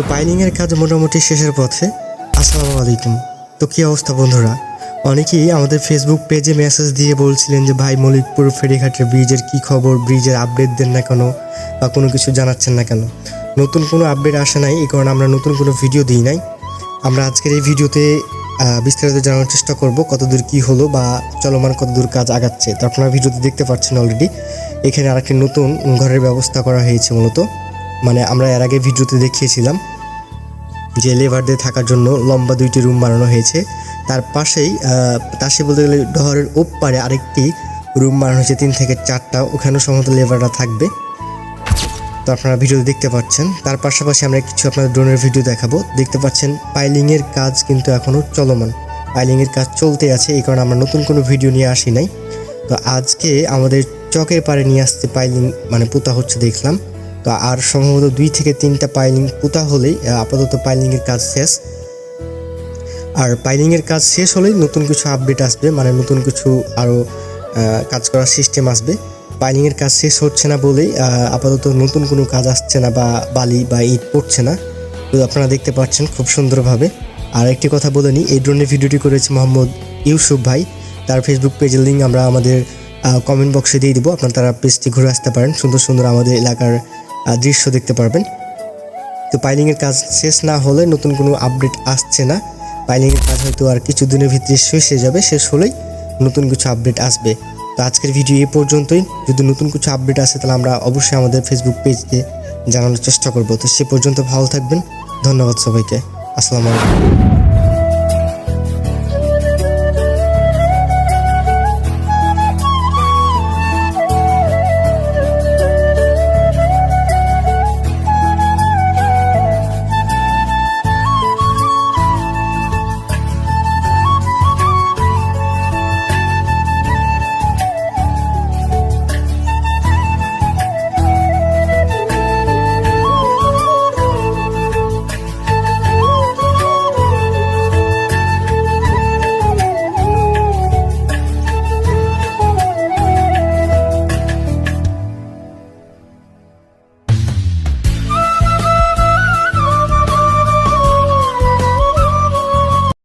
তো পাইলিংয়ের কাজ মোটামুটি শেষের পথে। আসসালামু আলাইকুম। তো কী অবস্থা বন্ধুরা? অনেকেই আমাদের ফেসবুক পেজে মেসেজ দিয়ে বলছিলেন যে, ভাই, মলিকপুর ফেরিঘাটের ব্রিজের কী খবর? ব্রিজের আপডেট দেন না কেন? বা কোনো কিছু জানাচ্ছেন না কেন? নতুন কোনো আপডেট আসে নাই, এই কারণে আমরা নতুন কোনো ভিডিও দিই নাই। আমরা আজকের এই ভিডিওতে বিস্তারিত জানার চেষ্টা করব, কতদূর কি হলো বা চলমান কতদূর কাজ আগাচ্ছে। তো আপনারা ভিডিওতে দেখতে পাচ্ছেন অলরেডি এখানে আরেকটি নতুন ঘরের ব্যবস্থা করা হয়েছে মূলত। মানে আমরা এর আগে ভিডিওতে দেখিয়েছিলাম যে লেবারদের থাকার জন্য লম্বা দুইটি রুম বানানো হয়েছে। তার পাশেই পাশে বলতে গেলে ডহরের ওপারে আরেকটি রুম বানানো হয়েছে, তিন থেকে চারটা। ওখানেও সম্ভবত লেবাররা থাকবে। তো আপনারা ভিডিওতে দেখতে পাচ্ছেন। তার পাশাপাশি আমরা কিছু আপনাদের ড্রোনের ভিডিও দেখাবো। দেখতে পাচ্ছেন, পাইলিংয়ের কাজ কিন্তু এখনও চলমান। পাইলিংয়ের কাজ চলতে আছে, এই কারণে আমরা নতুন কোনো ভিডিও নিয়ে আসি নাই। তো আজকে আমাদের চকের পাড়ে নিয়ে আসতে পাইলিং মানে পোতা হচ্ছে দেখলাম। তো আর সম্ভবত দুই থেকে তিনটা পাইলিং পোতা হলেই আপাতত পাইলিংয়ের কাজ শেষ। আর পাইলিংয়ের কাজ শেষ হলেই নতুন কিছু আপডেট আসবে মানে নতুন কিছু আরও কাজ করার সিস্টেম আসবে। পাইলিংয়ের কাজ শেষ হচ্ছে না বলেই আপাতত নতুন কোনো কাজ আসছে না বা বালি বা ইট পড়ছে না। তো আপনারা দেখতে পাচ্ছেন খুব সুন্দরভাবে। আর একটি কথা বলে নিই, এই ড্রোনের ভিডিওটি করেছে মোহাম্মদ ইউসুফ ভাই। তার ফেসবুক পেজের লিঙ্ক আমরা আমাদের কমেন্ট বক্সে দিয়ে দিব। আপনারা তারা পেজটি ঘুরে আসতে পারেন। সুন্দর সুন্দর আমাদের এলাকার দৃশ্য দেখতে পারবেন। তো পাইলিংয়ের কাজ শেষ না হলে নতুন কোনো আপডেট আসছে না। পাইলিংয়ের কাজ হয়তো আর কিছু দিনের ভিতরে শেষ হয়ে যাবে, শেষ হলেই নতুন কিছু আপডেট আসবে। তো আজকের ভিডিও এ পর্যন্তই। যদি নতুন কিছু আপডেট আসে, তাহলে আমরা অবশ্যই আমাদের ফেসবুক পেজতে জানানোর চেষ্টা করব। তো সে পর্যন্ত ভালো থাকবেন। ধন্যবাদ সবাইকে। আসসালামু আলাইকুম।